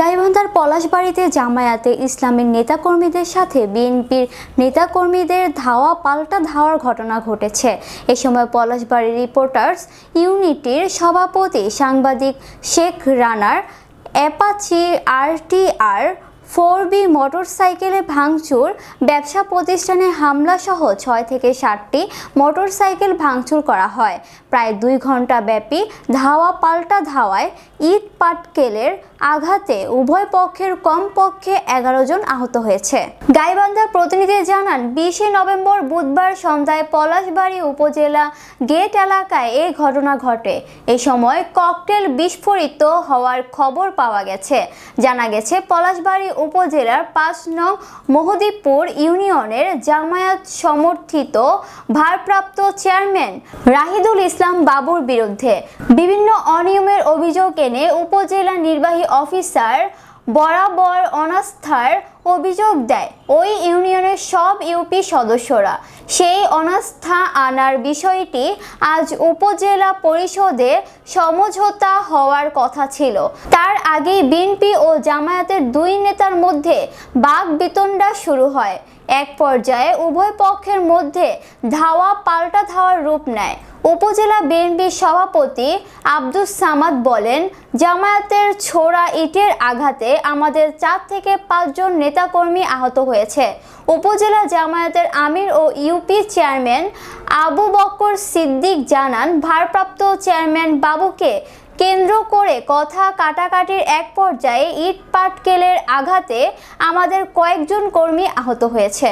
গাইবান্ধার পলাশবাড়িতে জামায়াতে ইসলামের নেতাকর্মীদের সাথে বিএনপির নেতাকর্মীদের ধাওয়া পাল্টা ধাওয়ার ঘটনা ঘটেছে। এ সময় পলাশবাড়ি রিপোর্টার্স ইউনিটির সভাপতি সাংবাদিক শেখ রানার অ্যাপাচি আরটিআর ফোর বি মোটরসাইকেলে ভাঙচুর, ব্যবসা প্রতিষ্ঠানে হামলা সহ ছয় থেকে ষাটটি মোটরসাইকেল ভাঙচুর করা হয়। প্রায় দুই ঘণ্টা ব্যাপী ধাওয়া পাল্টা ধাওয়ায় ইট পাটকেলের আঘাতে উভয় পক্ষের কমপক্ষে এগারো জন আহত হয়েছে। গাইবান্ধার প্রতিনিধি জানান, বিশে নভেম্বর বুধবার সন্ধ্যায় পলাশবাড়ি উপজেলা গেট এলাকায় এই ঘটনা ঘটে। এ সময় ককটেল বিস্ফোরিত হওয়ার খবর পাওয়া গেছে। জানা গেছে, পলাশবাড়ি উপজেলার পাঁচ নং মহদীপুর ইউনিয়নের জামায়াত সমর্থিত ভারপ্রাপ্ত চেয়ারম্যান রাহিদুল ইসলাম বাবুর বিরুদ্ধে বিভিন্ন অনিয়মের অভিযোগ এনে উপজেলা নির্বাহী অফিসার বরাবর অনাস্থার অভিযোগ দেয়। ওই ইউনিয়নের সব ইউপি সদস্যরা। সেই অনাস্থা আনার বিষয়টি আজ উপজেলা পরিষদে সমঝোতা হওয়ার কথা ছিল। তার আগেই বিএনপি ও জামায়াতের দুই নেতার মধ্যে বাঘ বিতণ্ডা শুরু হয়। এক পর্যায়ে উভয় পক্ষের মধ্যে ধাওয়া পাল্টা ধাওয়ার রূপ নেয়। উপজেলা বিএনপির সভাপতি আব্দুস সামাদ বলেন, জামায়াতের ছোড়া ইটের আঘাতে আমাদের চার থেকে পাঁচজন নেতাকর্মী আহত হয়েছে। উপজেলা জামায়াতের আমির ও ইউপি চেয়ারম্যান আবু বক্কর সিদ্দিক জানান, ভারপ্রাপ্ত চেয়ারম্যান বাবুকে কেন্দ্র করে কথা কাটাকাটির এক পর্যায়ে ইট পাটকেলের আঘাতে আমাদের কয়েকজন কর্মী আহত হয়েছে।